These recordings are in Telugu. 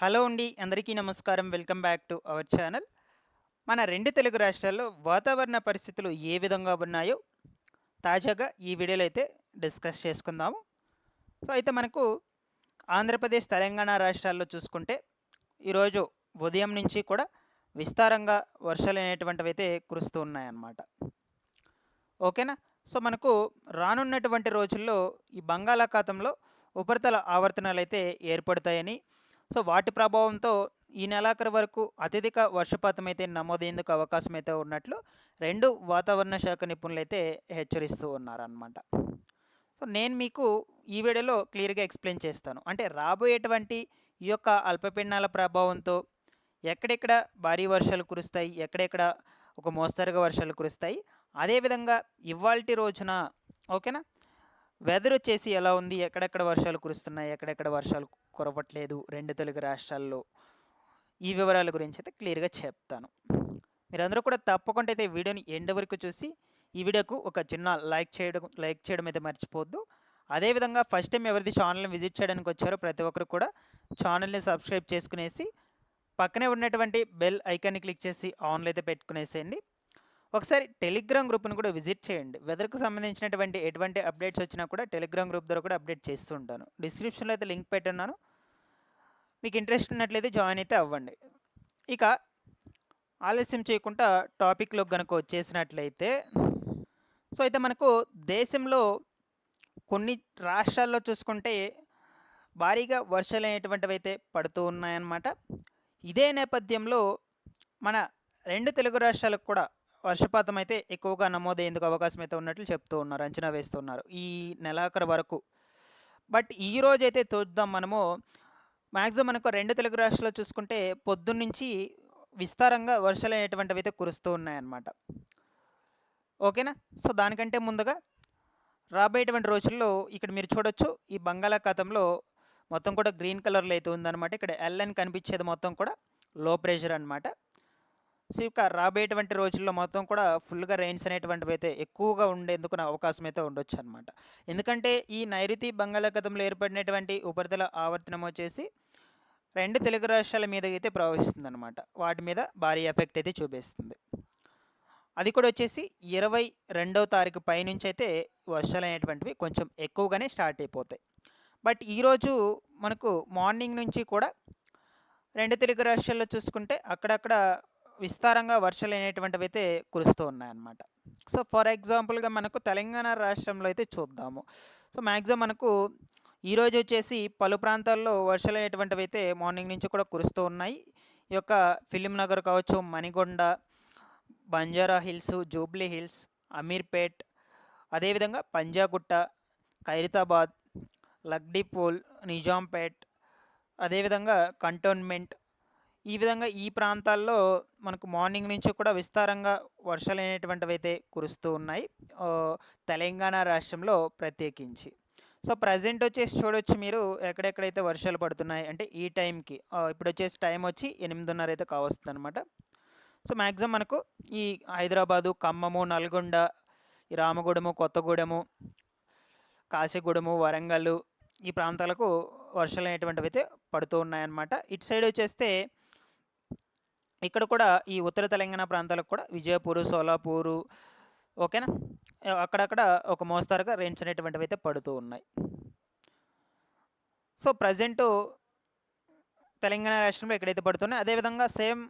హలో అండి అందరికీ నమస్కారం. Welcome back to our channel. మన రెండు తెలుగు రాష్ట్రాల్లో వాతావరణ పరిస్థితులు ఏ విధంగా ఉన్నాయో తాజాగా ఈ వీడియోలో అయితే డిస్కస్ చేసుకుందాము. సో అయితే మనకు ఆంధ్రప్రదేశ్ తెలంగాణ రాష్ట్రాల్లో చూసుకుంటే ఈరోజు ఉదయం నుంచి కూడా విస్తారంగా వర్షాలు అనేటువంటివి అయితే కురుస్తూ ఉన్నాయన్నమాట. ఓకేనా? సో మనకు రానున్నటువంటి రోజుల్లో ఈ బంగాళాఖాతంలో ఉపరితల ఆవర్తనాలు అయితే ఏర్పడతాయని సో వాటి ప్రభావంతో ఈ నెలాఖరు వరకు అత్యధిక వర్షపాతం అయితే నమోదయ్యేందుకు అవకాశం అయితే ఉన్నట్లు రెండు వాతావరణ శాఖ నిపుణులు అయితే హెచ్చరిస్తూ ఉన్నారన్నమాట. సో నేను మీకు ఈ వీడియోలో క్లియర్గా ఎక్స్ప్లెయిన్ చేస్తాను. అంటే రాబోయేటువంటి ఈ యొక్క అల్పపీడనాల ప్రభావంతో ఎక్కడెక్కడ భారీ వర్షాలు కురుస్తాయి ఎక్కడెక్కడ ఒక మోస్తరుగా వర్షాలు కురుస్తాయి అదేవిధంగా ఇవాల్టి రోజున ఓకేనా? వెదర్ వచ్చేసి ఎలా ఉంది? ఎక్కడెక్కడ వర్షాలు కురుస్తున్నాయి? ఎక్కడెక్కడ వర్షాలు కురవట్లేదు? రెండు తెలుగు రాష్ట్రాల్లో ఈ వివరాల గురించి అయితే క్లియర్గా చెప్తాను. మీరందరూ కూడా తప్పకుండా అయితే వీడియోని ఎండ్ వరకు చూసి ఈ వీడియోకు ఒక చిన్న లైక్ చేయడం లైక్ చేయడం అయితే మర్చిపోవద్దు. అదేవిధంగా ఫస్ట్ టైం ఎవరిది ఛానల్ని విజిట్ చేయడానికి వచ్చారో ప్రతి ఒక్కరు కూడా ఛానల్ని సబ్స్క్రైబ్ చేసుకునేసి పక్కనే ఉన్నటువంటి బెల్ ఐకాన్ని క్లిక్ చేసి ఆన్లో అయితే పెట్టుకునేసేయండి. ఒకసారి టెలిగ్రామ్ గ్రూప్ను కూడా విజిట్ చేయండి. వెదర్కు సంబంధించినటువంటి ఎటువంటి అప్డేట్స్ వచ్చినా కూడా టెలిగ్రామ్ గ్రూప్ ద్వారా కూడా అప్డేట్ చేస్తూ ఉంటాను. డిస్క్రిప్షన్లో అయితే లింక్ పెట్టున్నాను మీకు ఇంట్రెస్ట్ ఉన్నట్లయితే జాయిన్ అయితే అవ్వండి. ఇక ఆలస్యం చేయకుండా టాపిక్లో కనుక వచ్చేసినట్లయితే సో అయితే మనకు దేశంలో కొన్ని రాష్ట్రాల్లో చూసుకుంటే భారీగా వర్షాలు అనేటువంటివి అయితే పడుతూ ఉన్నాయన్నమాట. ఇదే నేపథ్యంలో మన రెండు తెలుగు రాష్ట్రాలకు కూడా వర్షపాతం అయితే ఎక్కువగా నమోదయ్యేందుకు అవకాశం అయితే ఉన్నట్లు చెప్తూ ఉన్నారు అంచనా వేస్తున్నారు ఈ నెలాఖరు వరకు. బట్ ఈ రోజు అయితే చూద్దాం మనము. మ్యాక్సిమం మనకు రెండు తెలుగు రాష్ట్రాలు చూసుకుంటే పొద్దున్నుంచి విస్తారంగా వర్షాలు అనేటువంటివి అయితే కురుస్తూ ఉన్నాయన్నమాట. ఓకేనా? సో దానికంటే ముందుగా రాబోయేటువంటి రోజుల్లో ఇక్కడ మీరు చూడొచ్చు ఈ బంగాళాఖాతంలో మొత్తం కూడా గ్రీన్ కలర్లో అయితే ఉందన్నమాట. ఇక్కడ ఎల్ అని కనిపించేది మొత్తం కూడా లో ప్రెషర్ అనమాట సో ఇక రాబోయేటువంటి రోజుల్లో మొత్తం కూడా ఫుల్గా రెయిన్స్ అనేటువంటివి అయితే ఎక్కువగా ఉండేందుకు అవకాశం అయితే ఉండొచ్చు అనమాట ఎందుకంటే ఈ నైరుతి బంగాళాఖాతంలో ఏర్పడినటువంటి ఉపరితల ఆవర్తనం వచ్చేసి రెండు తెలుగు రాష్ట్రాల మీద అయితే ప్రవహిస్తుంది అనమాట వాటి మీద భారీ ఎఫెక్ట్ అయితే చూపిస్తుంది. అది కూడా వచ్చేసి ఇరవై రెండవ తారీఖు పైనుంచి అయితే వర్షాలు అనేటువంటివి కొంచెం ఎక్కువగానే స్టార్ట్ అయిపోతాయి. బట్ ఈరోజు మనకు మార్నింగ్ నుంచి కూడా రెండు తెలుగు రాష్ట్రాల్లో చూసుకుంటే అక్కడక్కడ విస్తారంగా వర్షాలు అనేటువంటివి అయితే కురుస్తూ ఉన్నాయన్నమాట. సో ఫర్ ఎగ్జాంపుల్గా మనకు తెలంగాణ రాష్ట్రంలో అయితే చూద్దాము. సో మ్యాక్సిమం మనకు ఈరోజు వచ్చేసి పలు ప్రాంతాల్లో వర్షాలు అనేటువంటివి అయితే మార్నింగ్ నుంచి కూడా కురుస్తూ ఉన్నాయి. ఈ యొక్క ఫిలిం నగర్ కావచ్చు Manikonda Banjara Hills Jubilee Hills Ameerpet అదేవిధంగా పంజాగుట్ట ఖైరతాబాద్ లగ్డీపూల్ నిజాంపేట్ అదేవిధంగా కంటోన్మెంట్ ఈ విధంగా ఈ ప్రాంతాల్లో మనకు మార్నింగ్ నుంచి కూడా విస్తారంగా వర్షాలు అనేటువంటివి అయితే కురుస్తూ ఉన్నాయి. తెలంగాణ రాష్ట్రంలో ప్రత్యేకించి. సో ప్రజెంట్ వచ్చేసి చూడొచ్చు మీరు ఎక్కడెక్కడైతే వర్షాలు పడుతున్నాయి అంటే ఈ టైంకి ఇప్పుడు వచ్చేసి టైం వచ్చి ఎనిమిదిన్నర అయితే కావస్తుంది అనమాట సో మ్యాక్సిమం మనకు ఈ హైదరాబాదు ఖమ్మము నల్గొండ రామగూడెము కొత్తగూడెము కాశీగూడెము వరంగల్ ఈ ప్రాంతాలకు వర్షాలు అనేటువంటివి అయితే పడుతూ ఉన్నాయన్నమాట. ఇటు సైడ్ వచ్చేస్తే ఇక్కడ కూడా ఈ ఉత్తర తెలంగాణ ప్రాంతాలకు కూడా విజయపూరు సోలాపూరు ఓకేనా? అక్కడక్కడ ఒక మోస్తారుగా రేంజ్ అనేటువంటివి అయితే పడుతూ ఉన్నాయి. సో ప్రజెంట్ తెలంగాణ రాష్ట్రంలో ఎక్కడైతే పడుతున్నాయి. అదేవిధంగా సేమ్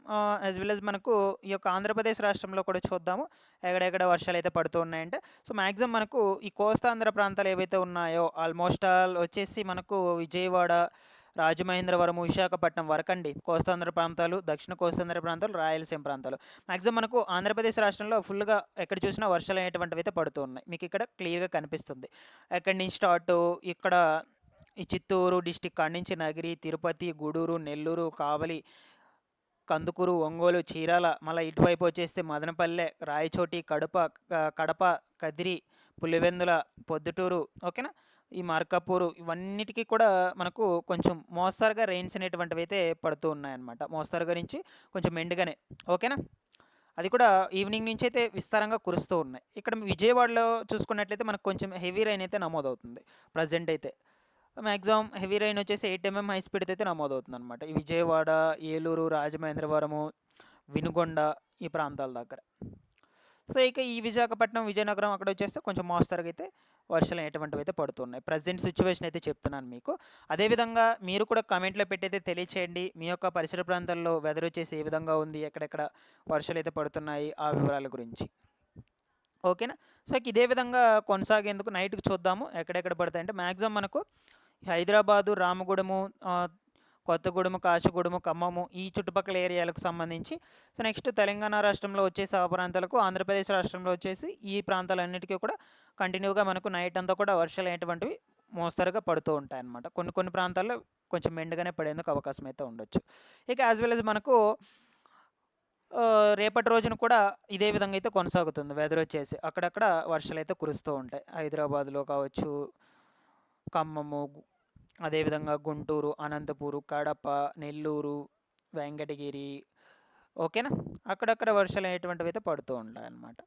యాజ్ వెల్ as మనకు ఈ యొక్క ఆంధ్రప్రదేశ్ రాష్ట్రంలో కూడా చూద్దాము. ఎక్కడెక్కడ వర్షాలు అయితే పడుతూ ఉన్నాయంటే సో మ్యాక్సిమం మనకు ఈ కోస్తాంధ్ర ప్రాంతాలు ఏవైతే ఉన్నాయో ఆల్మోస్ట్ ఆల్ వచ్చేసి మనకు విజయవాడ రాజమహేంద్రవరం విశాఖపట్నం వరకండి. కోస్తాంధ్ర ప్రాంతాలు దక్షిణ కోస్తాంధ్ర ప్రాంతాలు రాయలసీమ ప్రాంతాలు. మ్యాక్సిమం మనకు ఆంధ్రప్రదేశ్ రాష్ట్రంలో ఫుల్గా ఎక్కడ చూసినా వర్షాలు అనేటువంటివి అయితే పడుతూ ఉన్నాయి మీకు ఇక్కడ క్లియర్గా కనిపిస్తుంది. ఎక్కడి నుంచి స్టార్ట్? ఇక్కడ ఈ చిత్తూరు డిస్టిక్ కాడి నుంచి నగిరి తిరుపతి గూడూరు నెల్లూరు కావలి కందుకూరు ఒంగోలు చీరాల మళ్ళీ ఇటువైపు వచ్చేస్తే మదనపల్లె రాయచోటి కడప కడప కదిరి పులివెందుల పొద్దుటూరు ఓకేనా? ఈ మార్కాపూరు ఇవన్నిటికీ కూడా మనకు కొంచెం మోస్తరుగా రెయిన్స్ అనేటువంటివి అయితే పడుతూ ఉన్నాయన్నమాట. మోస్తరుగా నుంచి కొంచెం మెండుగానే ఓకేనా? అది కూడా ఈవినింగ్ నుంచి అయితే విస్తారంగా కురుస్తూ ఉన్నాయి. ఇక్కడ విజయవాడలో చూసుకున్నట్లయితే మనకు కొంచెం హెవీ రైన్ అయితే నమోదవుతుంది. ప్రజెంట్ అయితే. మ్యాక్సిమం హెవీ రైన్ వచ్చేసి ఎయిట్ ఎంఎం హై స్పీడ్ అయితే నమోదవుతుంది అనమాట విజయవాడ ఏలూరు రాజమహేంద్రవరము వినుగొండ ఈ ప్రాంతాల దగ్గర. సో ఇక ఈ విశాఖపట్నం విజయనగరం అక్కడ వచ్చేస్తే కొంచెం మోస్తరుగా అయితే వర్షాలు అనేటువంటివి అయితే పడుతున్నాయి. ప్రజెంట్ సిచ్యువేషన్ అయితే చెప్తున్నాను మీకు. అదేవిధంగా మీరు కూడా కమెంట్లో పెట్టయితే తెలియచేయండి. మీ యొక్క పరిసర ప్రాంతాల్లో వెదర్ వచ్చేసి ఏ విధంగా ఉంది ఎక్కడెక్కడ వర్షాలు అయితే పడుతున్నాయి ఆ వివరాల గురించి. ఓకేనా? సో ఇదే విధంగా కొనసాగేందుకు నైట్కి చూద్దాము. ఎక్కడెక్కడ పడతాయంటే మ్యాక్సిమం మనకు హైదరాబాదు రామగూడెము కొత్తగూడెము కాశీగూడెము ఖమ్మము ఈ చుట్టుపక్కల ఏరియాలకు సంబంధించి. సో నెక్స్ట్ తెలంగాణ రాష్ట్రంలో వచ్చేసి ఆ ప్రాంతాలకు ఆంధ్రప్రదేశ్ రాష్ట్రంలో వచ్చేసి ఈ ప్రాంతాలన్నిటికీ కూడా కంటిన్యూగా మనకు నైట్ అంతా కూడా వర్షాలు అనేటువంటివి మోస్తరుగా పడుతూ ఉంటాయి అన్నమాట కొన్ని కొన్ని ప్రాంతాల్లో కొంచెం మెండుగానే పడేందుకు అవకాశం అయితే ఉండొచ్చు. ఇక యాజ్ వెల్ అస్ మనకు రేపటి రోజున కూడా ఇదే విధంగా అయితే కొనసాగుతుంది వెదర్ వచ్చేసి. అక్కడక్కడ వర్షాలు అయితే కురుస్తూ ఉంటాయి. హైదరాబాద్లో కావచ్చు ఖమ్మము అదేవిధంగా గుంటూరు అనంతపూరు కడప నెల్లూరు వెంకటగిరి ఓకేనా? అక్కడక్కడ వర్షాలు అనేటువంటివి అయితే పడుతూ ఉంటాయి అన్నమాట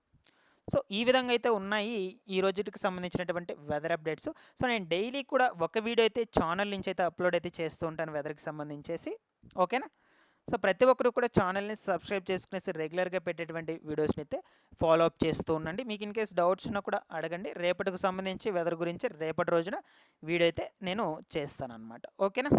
సో ఈ విధంగా అయితే ఉన్నాయి ఈ రోజుకి సంబంధించినటువంటి వెదర్ అప్డేట్స్ సో నేను డైలీ కూడా ఒక వీడియో అయితే ఛానల్ నుంచి అయితే అప్లోడ్ అయితే చేస్తూ ఉంటాను వెదర్కి సంబంధించేసి. ఓకేనా? సో ప్రతి ఒక్కరు కూడా ఛానల్ని సబ్స్క్రైబ్ చేసుకునేసి రెగ్యులర్గా పెట్టేటువంటి వీడియోస్ని అయితే ఫాలో అప్ చేస్తూ ఉండండి. మీకు ఇన్ కేస్ డౌట్స్ ఉన్నా కూడా అడగండి. రేపటికి సంబంధించి వెదర్ గురించి రేపటి రోజున వీడియో అయితే నేను చేస్తాను అనమాట ఓకేనా?